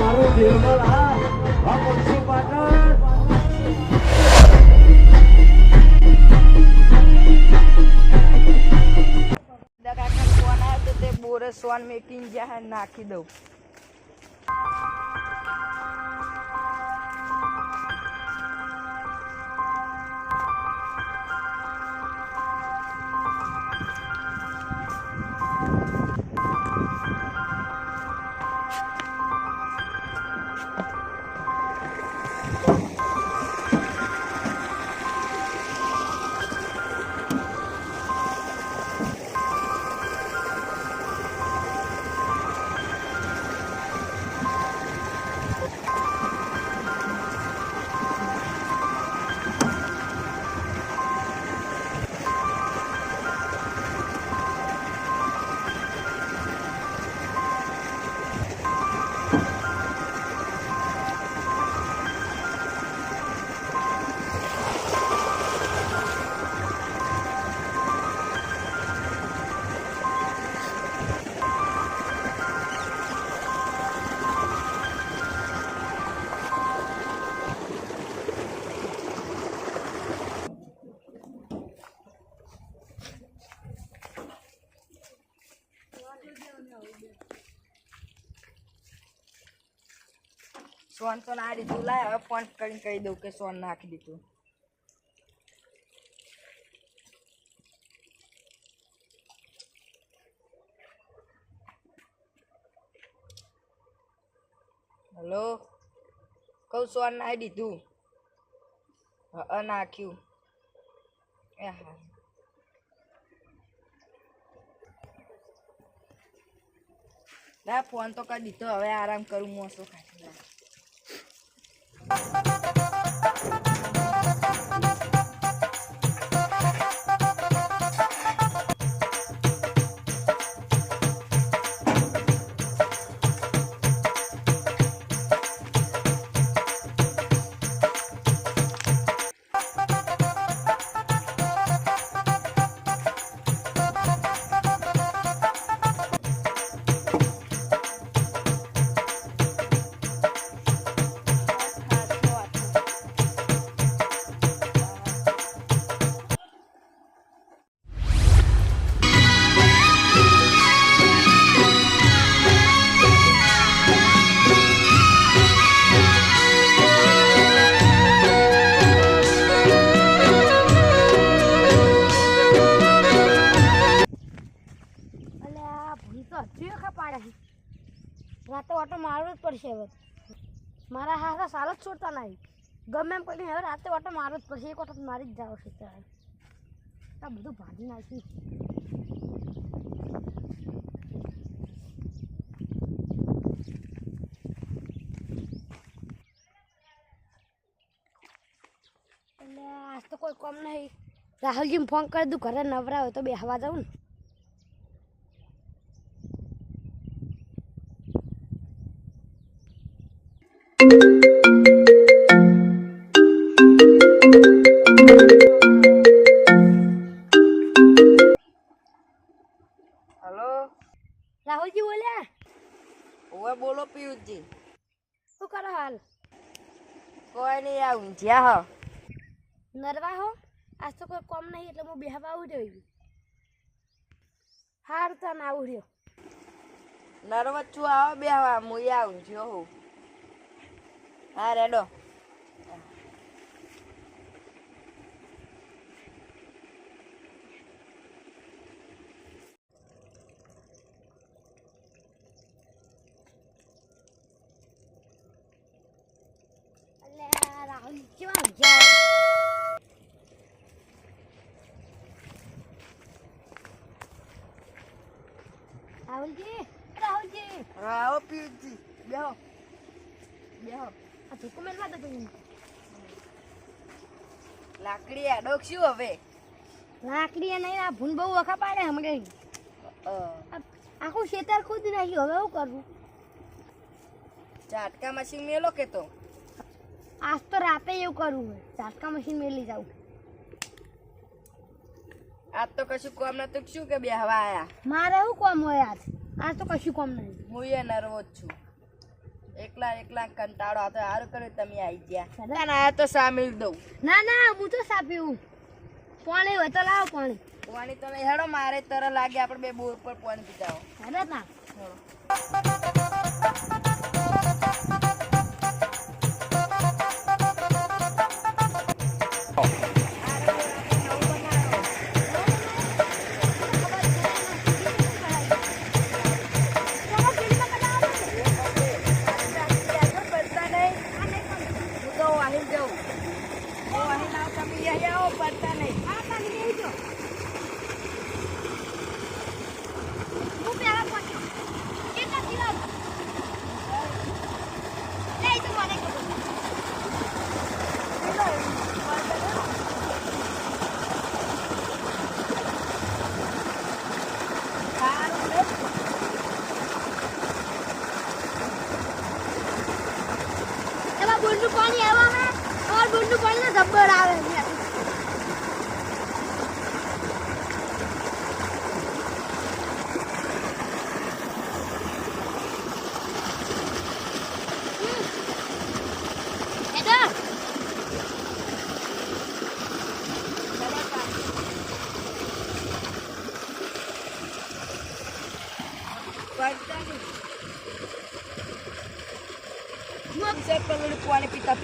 મારું બોરે સોન મેકીને જ્યાં નાખી દઉં. સોન તો ના દીધું લાય હવે ફોન કરીને કહી દઉં કે સોન નાખી દીધું હલો કહું સોન નાખી દીધું હા નાખ્યું એ હા ના ફોન તો કરી દીધો હવે આરામ કરું મોસો ખાઈ મારા હાથા સાલ જ છોડતા નહીં. ગમે એમ કરીને હવે રાતે ઓટો મારો જ પડશે એક વખત મારી જ જાવ છે ત્યારે. આ બધું ભાજી નાખ્યું. એટલે આજ તો કોઈ કોમ નહીં. રાહુલજીને ફોન કરી દઉં, ઘરે નવરા હોય તો બે હવા જાઉં ને. હલો? રાહુલજી બોલ્યા? ઓવે બોલો પિયુષજી. શું કરો હાલ? કોઈ નહીં આ ઊંઝ્યા હો. નરવા હો? આજ તો કોઈ કોમ નહીં એટલે હું બેહવા આવું રહ્યો હાર તો ના આવું રહ્યો. નર્વસ છું આવો બેહવા મુ હું આવું ઊંઝ્યો હોઉં. હા રેડો. રાહુલ રાહુલજી રાહુલજી. આવો પિયુષજી. બેહો. બેહો. લાકડી આડોક શું હવે? લાકડી નહીં આ ભૂન બહુ વખા પાડે હમણે. આખું ખેતર ખુદ નહીં હવે શું કરવું ઝાટકા મશીન મેલો કે તો? આજ તો રાતે એવું કરવું ઝાટકા મશીન મેલી જાઉં. આજ તો કશું કોમ નતું. શું કે બે હવા આયા? મારે શું કોમ હોય આજ? આજ તો કશું કોમ નહીં. હું એ નર્વસ છું. એકલા એકલા કંટાળો. આવતો સારું કર્યું તમે આવી ગયા. ના? ના તો સામેલ દઉં. ના ના હું તો સાપી હું. પાણી હોય તો લાવો પાણી. પાણી તો નહીં. હેડો મારે તર લાગે. આપણે બે બોર પર પાણી પીતા હો દાદા ના હેડો.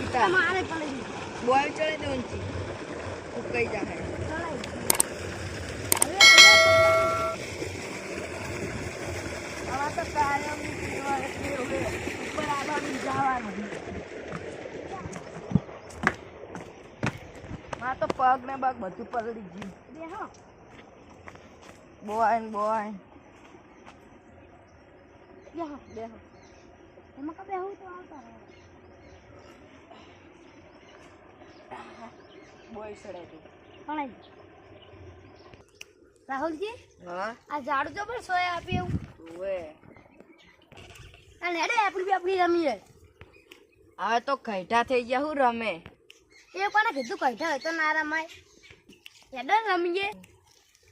મારે પડી. બોલ ચડે દે ઊંચી ઉકઈ જાય તો તો પગ ને પગ બધું પલળી ગયું. બોય બોય બેહો, બેહો. એમાં કા બેહું તો આવતા રહો. બોય રાહુલજી હા? આ ઝાડુ તો પણ સોય આપી એવું. ઓએ અને આપણી બી આપણી રમીએ હવે તો ખૈઠા થઈ ગયા હું રમે. એ કોને કીધું કઈઠા હોય તો ના રમાય? હેડે રમીએ.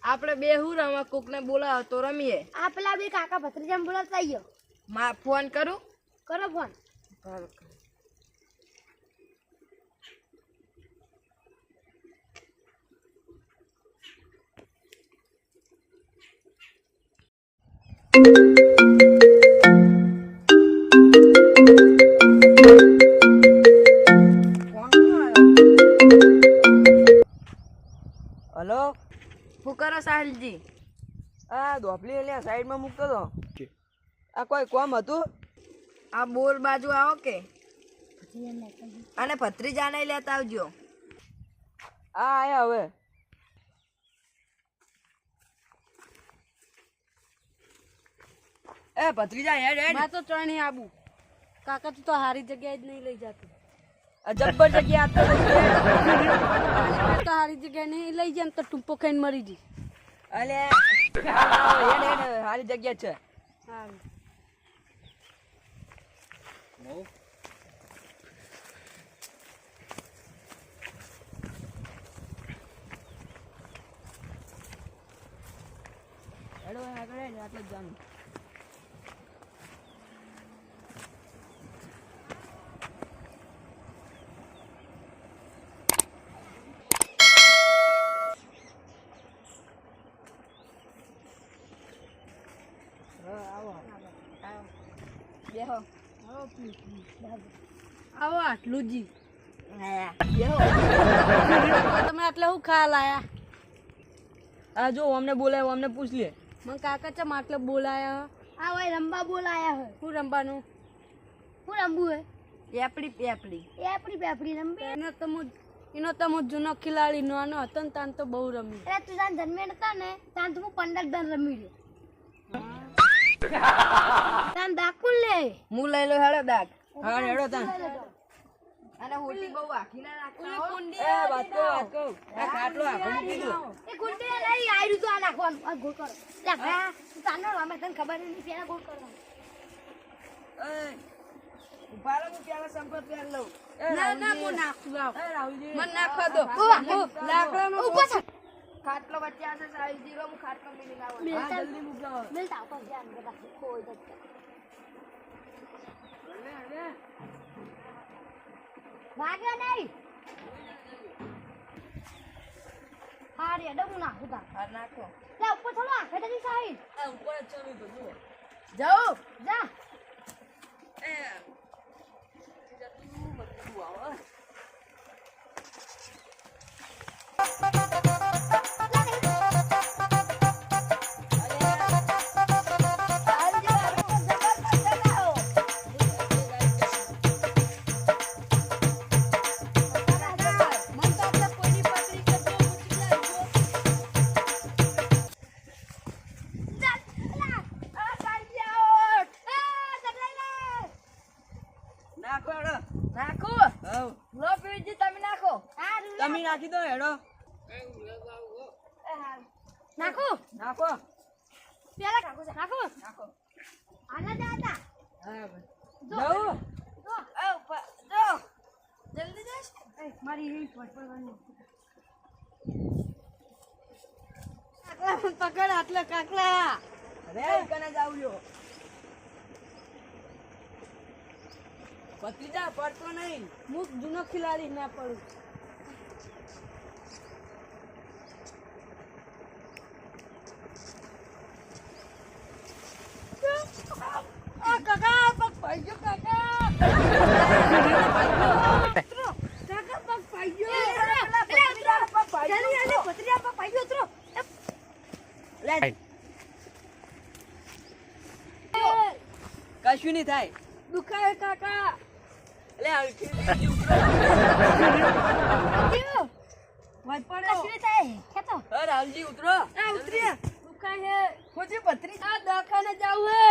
આપણે બે હું રમે કોકને બોલાવો તો રમીએ. આ પેલા બે કાકા ભત્રીજા બોલાવતા આવ્યો માં ફોન કરું? કરો ફોન. હલો? શું કરો સાહિલજી? આ ધોપલી અહીંયા સાઈડમાં મૂકતો હતો આ કોઈ કોમ હતું? આ બોર બાજુ આવો કે? અને ભત્રીજાને લેતા આવજો. આ આયા હવે. એ ભત્રીજા હેડ હેડ. તો ચણી આબુ. કાકા તું તો હારી જગ્યાએ જ નહીં લઈ જતું. જબ્બર જગ્યા તો હારી જગ્યાએ નહીં લઈ જાય તો ટૂંપો ખાઈને મરી જઈ અલે. હેડ હેડ સારી જગ્યા છે. હેડો આગળ હેડ આટલે જ જાનું બેહો આવો આટલું જી. તમે આટલે હું ખા લાયા? આ જો અમને બોલાય અમને પૂછ લે. મને કાકા ચમ આટલે બોલાયા? આ ભાઈ રંબા બોલાયા હે. શું રંબાનું? શું રંબુ હે? પેપડી પેપડી એપડી પેપડી રંબી. એનો તમો એનો તમો જૂનો ખિલાડી નો હતો ને તાન તો બહુ રમી એટલે તું તાન જન્મે નતા ને તાન તો હું પંદર દન રમી રહ્યો. તાન દાકુલ લે હું લઈ લો હેડો દાગ હા હેડો તાન. અને હોટી બહુ આખી ના રાખતા હો. એ વાત કહું વાત કહું. આ ખાટલો આખો મૂકી દો. એ કુંડી લઈ આયરું તો આ નાખવાનું. આ ગોળ કરો. લે ભા તું તાનો અમે તને ખબર નહીં પેલા ગોળ કરવાનું. એ, હું પેલા લઉં. ના ના હું નાખું લાવ. એ રાહુલજી. મને નાખવા દો. લાકડાનો ખાટલો વચ્ચે હશે સાઈઝ જીરો હું ખાટલો મિલી લાવું હા જલ્દી મૂક દો મિલતા ઉપર ધ્યાન બધા કોઈ દે હવે હવે વાગ્યો નહીં હા રે ડમ નાખું તા હા નાખો લે ઉપર થોડો આખે તરી સાઈડ આ ઉપર જ છે મેં બધું જાઉં જા એ જતું બધું આવે લો પીવીજી તમે નાખો. તમે નાખી દો હેડો. નાખો. નાખો. પેલા નાખો નાખો. નાખો. આના દાદા. હા જો. જો. જો. જલ્દી જશ મારી પડવાની પકડ આટલે કાકલા. અરે કને જાવ ભત્રીજા પડતો નહીં. મુખ જૂનો ખિલાડી ના પડું. આ કાકા પગ પાઈ ગયો કાકા કાકા પગ પાઈ ગયો લે. કશું નહીં થાય. દુખાય કાકા. ઉતરો. ઉતરો. હે ખોજી પત્રી દવાખાને જાવ હે.